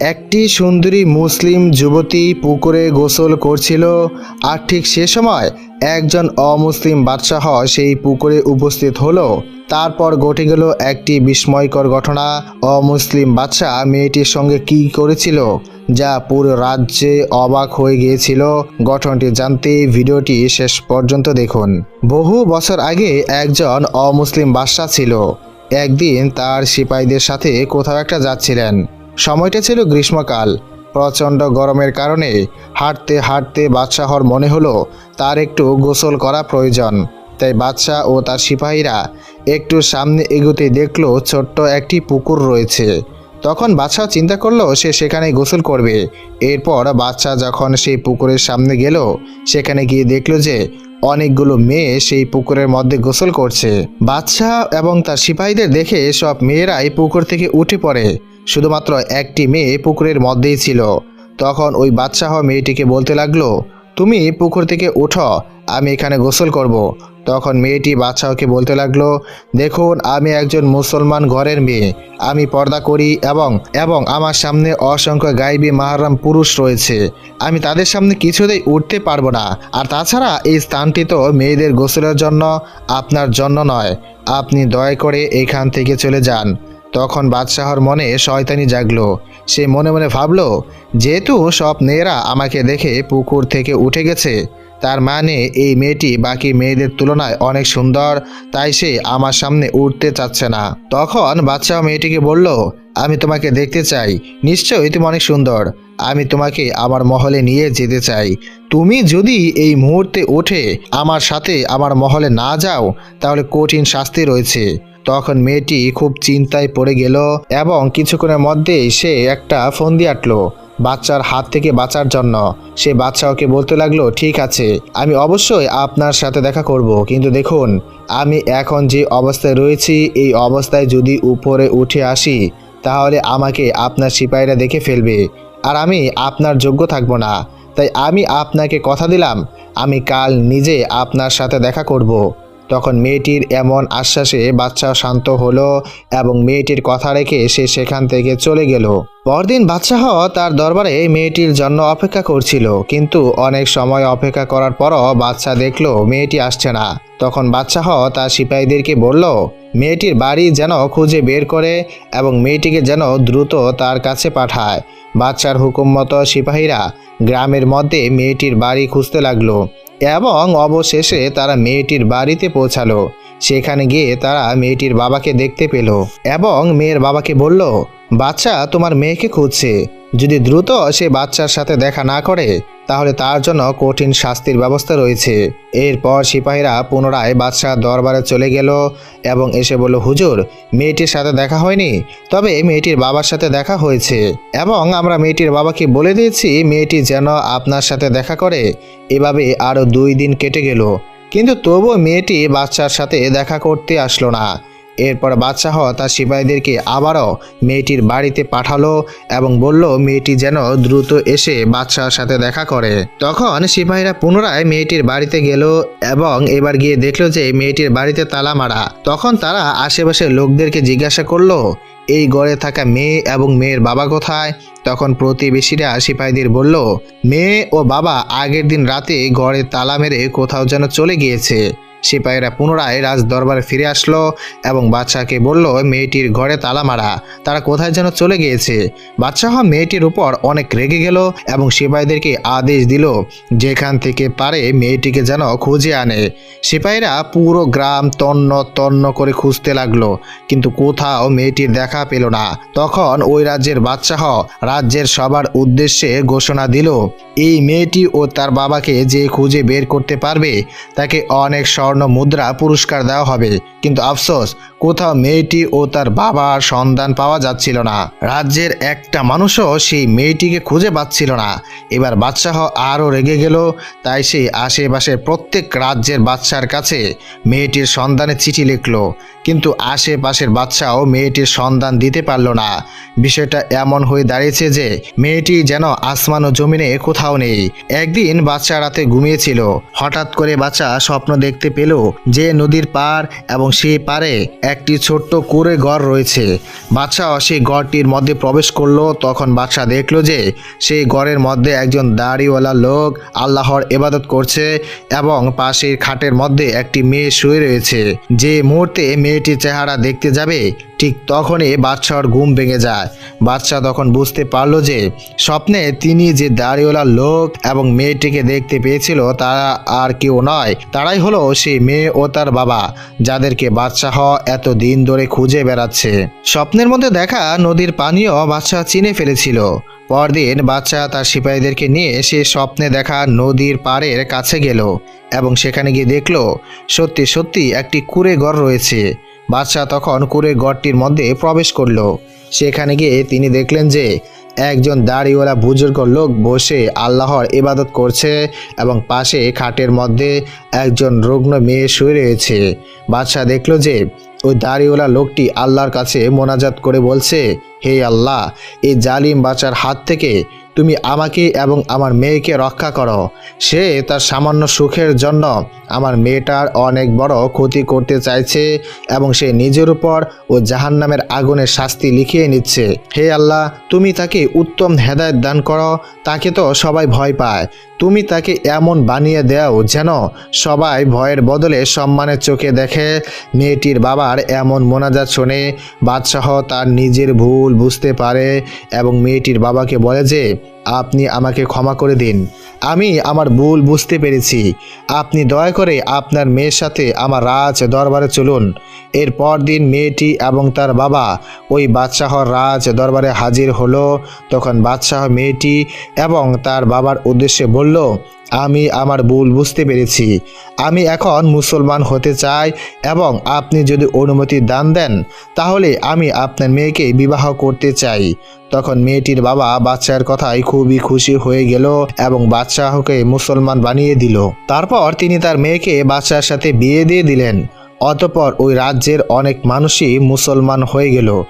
একটি সুন্দরী মুসলিম যুবতী পুকুরে গোসল করছিল আর ঠিক সে সময় একজন অমুসলিম বাদশাহ সেই পুকুরে উপস্থিত হলো। তারপর ঘটে গেল একটি বিস্ময়কর ঘটনা। অমুসলিম বাদশাহ মেয়েটির সঙ্গে কি করেছিল যা পুরো রাজ্যে অবাক হয়ে গিয়েছিল। ঘটনাটি জানতে ভিডিওটি শেষ পর্যন্ত দেখুন। বহু বছর আগে একজন অমুসলিম বাদশাহ ছিল। একদিন তার সিপাহীদের সাথে কোথাও একটা যাচ্ছিলেন। সময়টা ছিল গ্রীষ্মকাল। প্রচণ্ড গরমের কারণে হাঁটতে হাঁটতে বাদশাহর মনে হলো তার একটু গোসল করা প্রয়োজন। তাই বাদশাহ ও তার সিপাহীরা একটু সামনে এগোতে দেখল ছোট্ট একটি পুকুর রয়েছে। তখন বাদশাহ চিন্তা করল, সে সেখানে গোসল করবে। এরপর বাদশাহ যখন সেই পুকুরের সামনে গেল, সেখানে গিয়ে দেখল যে অনেকগুলো মেয়ে সেই পুকুরের মধ্যে গোসল করছে। বাদশাহ এবং তার সিপাহীদের দেখে সব মেয়েরাই পুকুর থেকে উঠে পড়ে। শুধুমাত্র একটি মেয়ে পুকুরের মধ্যেই ছিল। তখন ওই বাদশাহ মেয়েটিকে বলতে লাগল, তুমি পুকুর থেকে ওঠো, আমি এখানে গোসল করব। তখন মেয়েটি বাদশাহকে বলতে লাগল, দেখুন, আমি একজন মুসলমান ঘরের মেয়ে। আমি পর্দা করি এবং এবং আমার সামনে অসংখ্য গাইবী মাহারাম পুরুষ রয়েছে। আমি তাদের সামনে কিছুতেই উঠতে পারব না। আর তাছাড়া এই স্থানটি তো মেয়েদের গোসলের জন্য, আপনার জন্য নয়। আপনি দয়া করে এখান থেকে চলে যান। তখন বাদশাহর মনে শয়তানি জাগলো। সে মনে মনে ভাবলো, যেহেতু সব মেয়েরা আমাকে দেখে পুকুর থেকে উঠে গেছে, তার মানে এই মেয়েটি বাকি মেয়েদের তুলনায় অনেক সুন্দর, তাই সে আমার সামনে উঠতে চাচ্ছে না। তখন বাদশাহ মেয়েটিকে বলল, আমি তোমাকে দেখতে চাই, নিশ্চয়ই তুমি অনেক সুন্দর। আমি তোমাকে আমার মহলে নিয়ে যেতে চাই। তুমি যদি এই মুহূর্তে উঠে আমার সাথে আমার মহলে না যাও, তাহলে কঠিন শাস্তি রয়েছে। তখন মেয়েটি খুব চিন্তায় পড়ে গেল এবং কিছুক্ষণের মধ্যেই সে একটা ফোন দিয়ে আটলো, বাচ্চার হাত থেকে বাঁচার জন্য। সে বাচ্চা ওকে বলতে লাগল, ঠিক আছে, আমি অবশ্যই আপনার সাথে দেখা করব, কিন্তু দেখুন, আমি এখন যে অবস্থায় রয়েছি, এই অবস্থায় যদি উপরে উঠে আসি, তাহলে আমাকে আপনার সিপাহীরা দেখে ফেলবে, আর আমি আপনার যোগ্য থাকব না। তাই আমি আপনাকে কথা দিলাম, আমি কাল নিজে আপনার সাথে দেখা করব। তখন মেয়েটির এমন আশ্বাসে বাচ্চা শান্ত হলো এবং মেয়েটির কথা রেখে সে সেখান থেকে চলে গেল। পরদিন বাদশাহ তার দরবারে মেয়েটির জন্য অপেক্ষা করছিল, কিন্তু অনেক সময় অপেক্ষা করার পরও বাচ্চা দেখল মেয়েটি আসছে না। তখন বাদশাহ তার সিপাহীদেরকে বলল, মেয়েটির বাড়ি যেন খুঁজে বের করে এবং মেয়েটিকে যেন দ্রুত তার কাছে পাঠায়। বাচ্চার হুকুম মতো সিপাহীরা গ্রামের মধ্যে মেয়েটির বাড়ি খুঁজতে লাগল। এবং অবশেষে তারা মেয়েটির বাড়িতে পৌঁছালো। সেখানে গিয়ে তারা মেয়েটির বাবাকে দেখতে পেল এবং মেয়ের বাবাকে বলল, বাচ্চা, তোমার মেয়েকে খুঁজছে। যদি দ্রুত সে বাচ্চার সাথে দেখা না করে, তাহলে তার জন্য কঠিন শাস্তির ব্যবস্থা রয়েছে। এরপর সিপাহীরা পুনরায় বাদশাহ দরবারে চলে গেল এবং এসে বলল, হুজুর, মেয়েটির সাথে দেখা হয়নি, তবে মেয়েটির বাবার সাথে দেখা হয়েছে। এবং আমরা মেয়েটির বাবাকে বলে দিয়েছি, মেয়েটি যেন আপনার সাথে দেখা করে। এভাবে আরও দুই দিন কেটে গেল। কিন্তু তবুও মেয়েটি বাচ্চার সাথে দেখা করতে আসলো না। এরপর বাদশাহ তার সিপাহীদেরকে আবারও মেয়েটির বাড়িতে পাঠালো এবং বলল, মেয়েটি যেন দ্রুত এসে বাদশার সাথে দেখা করে। তখন সিপাহীরা পুনরায় মেয়েটির বাড়িতে গেল এবং এবার গিয়ে দেখল যে মেয়েটির বাড়িতে তালা মারা। তখন তারা আশেপাশের লোকদেরকে জিজ্ঞাসা করল, এই গড়ে থাকা মেয়ে এবং মেয়ের বাবা কোথায়? তখন প্রতিবেশীরা সিপাহীদের বলল, মেয়ে ও বাবা আগের দিন রাতে গড়ে তালা মেরে কোথাও যেন চলে গিয়েছে। সিপাহীরা পুনরায় রাজ দরবারে ফিরে আসলো এবং বাদশাহকে বলল মেয়েটির ঘরে তালা মারা, তারা কোথায় যেন চলে গিয়েছে? বাদশাহ মেয়েটির উপর অনেক রেগে গেল এবং সিপাহীদেরকে আদেশ দিল, যেখান থেকে পারে মেয়েটিকে যেন খুঁজে আনে। সিপাহীরা পুরো গ্রাম তন্ন তন্ন করে খুঁজতে লাগল, কিন্তু কোথাও মেয়েটির দেখা পেল না। তখন ওই রাজ্যের বাদশাহ রাজ্যের সবার উদ্দেশ্যে ঘোষণা দিল, এই মেয়েটি ও তার বাবাকে যে খুঁজে বের করতে পারবে, তাকে অনেক স্বর্ণ মুদ্রা পুরস্কার দেওয়া হবে। কিন্তু আফসোস, কোথাও মেয়েটি ও তার বাবার সন্ধান পাওয়া যাচ্ছিল না। রাজ্যের একটা মানুষও সেই মেয়েটিকে খুঁজে পাচ্ছিল না। এবার বাদশাহ আরও রেগে গেল, তাই সে আশেপাশের প্রত্যেক রাজ্যের বাদশার কাছে মেয়েটির সন্ধানে চিঠি লিখলো। কিন্তু আশেপাশের বাদশাও মেয়েটির সন্ধান দিতে পারল না। বিষয়টা এমন হয়ে দাঁড়িয়েছে যে মেয়েটি যেন আসমান ও জমিনে কোথাও নেই। একদিন বাচ্চা রাতে ঘুমিয়েছিল। হঠাৎ করে বাচ্চা স্বপ্ন দেখতে পেল যে নদীর পার এবং সে পারে একটি ছোট্ট কুড়ে ঘর রয়েছে। বাদশাহ সেই ঘরটির মধ্যে প্রবেশ করল। তখন বাদশাহ দেখল যে সেই ঘরের মধ্যে একজন দাড়িওয়ালা লোক আল্লাহর ইবাদত করছে এবং পাশের খাটের মধ্যে একটি মেয়ে শুয়ে রয়েছে। যে মুহূর্তে মেয়েটির চেহারা দেখতে যাবে ঠিক তখনই বাদশাহর ঘুম ভেঙে যায়। বাদশাহ তখন বুঝতে পারল যে স্বপ্নে তিনি যে দাড়িওয়ালা লোক এবং মেয়েটিকে দেখতে পেয়েছিল তারা আর কেউ নয়, তারাই হলো সেই মেয়ে ও তার বাবা, যাদেরকে বাদশাহ এত দিন ধরে খুঁজে বেড়াচ্ছে। স্বপ্নের মধ্যে দেখা নদীর পানিও বাদশাহ চিনে ফেলেছিল। পরদিন বাচ্চা তার সিপাহীদেরকে নিয়ে সে স্বপ্নে দেখা নদীর পাড়ের কাছে গেল এবং সেখানে গিয়ে দেখল, সত্যি সত্যি একটি কুড়ে ঘর রয়েছে। বাদশাহ তখন কুড়ে ঘরটির মধ্যে প্রবেশ করল। সেখানে গিয়ে তিনি দেখলেন যে, একজন দাড়িওয়ালা বুজুর্গ লোক বসে আল্লাহর ইবাদত করছে এবং পাশে খাটের মধ্যে একজন রুগ্ন মেয়ে শুয়ে রয়েছে। বাদশাহ দেখল যে, ওই দাড়িওয়ালা লোকটি আল্লাহর কাছে মোনাজাত করে বলছে, হে আল্লাহ, এই জালিম বাচ্চার হাত থেকে তুমি আমাকে এবং আমার মেয়েকে রক্ষা করো। সে তার সামান্য সুখের জন্য আমার মেয়েটার অনেক বড় ক্ষতি করতে চাইছে এবং সে নিজের উপর ও জাহান্নামের আগুনের শাস্তি লিখিয়ে নিচ্ছে। হে আল্লাহ, তুমি তাকে উত্তম হেদায়ত দান করো, তাকে তো সবাই ভয় পায়। তুমি তাকে এমন বানিয়ে দাও যেন সবাই ভয়ের বদলে সম্মানের চোখে দেখে। মেয়েটির বাবার এমন মোনাজাত শোনে বাদশাহ তার নিজের ভুল বুঝতে পারে এবং মেয়েটির বাবাকে বলে যে আপনি আমাকে ক্ষমা করে দিন। আমি আমার ভুল বুঝতে পেরেছি। আপনি দয়া করে আপনার মেয়ের সাথে আমার রাজ দরবারে চলুন। এর দিন মেয়েটি এবং তার বাবা ওই বাদশাহর রাজ দরবারে হাজির হলো। তখন বাদশাহ মেয়েটি এবং তার বাবার উদ্দেশ্যে বলল আমি আমার ভুল বুঝতে পেরেছি। আমি এখন মুসলমান হতে চাই এবং আপনি যদি অনুমতি দান দেন, তাহলে আমি আপনার মেয়েকে বিবাহ করতে চাই। তখন মেয়েটির বাবা বাচ্চার কথায় খুবই খুশি হয়ে গেল এবং বাদশাহকে মুসলমান বানিয়ে দিল। তারপর তিনি তার মেয়েকে বাচ্চার সাথে বিয়ে দিয়ে দিলেন। অতপর ওই রাজ্যের অনেক মানুষই মুসলমান হয়ে গেল।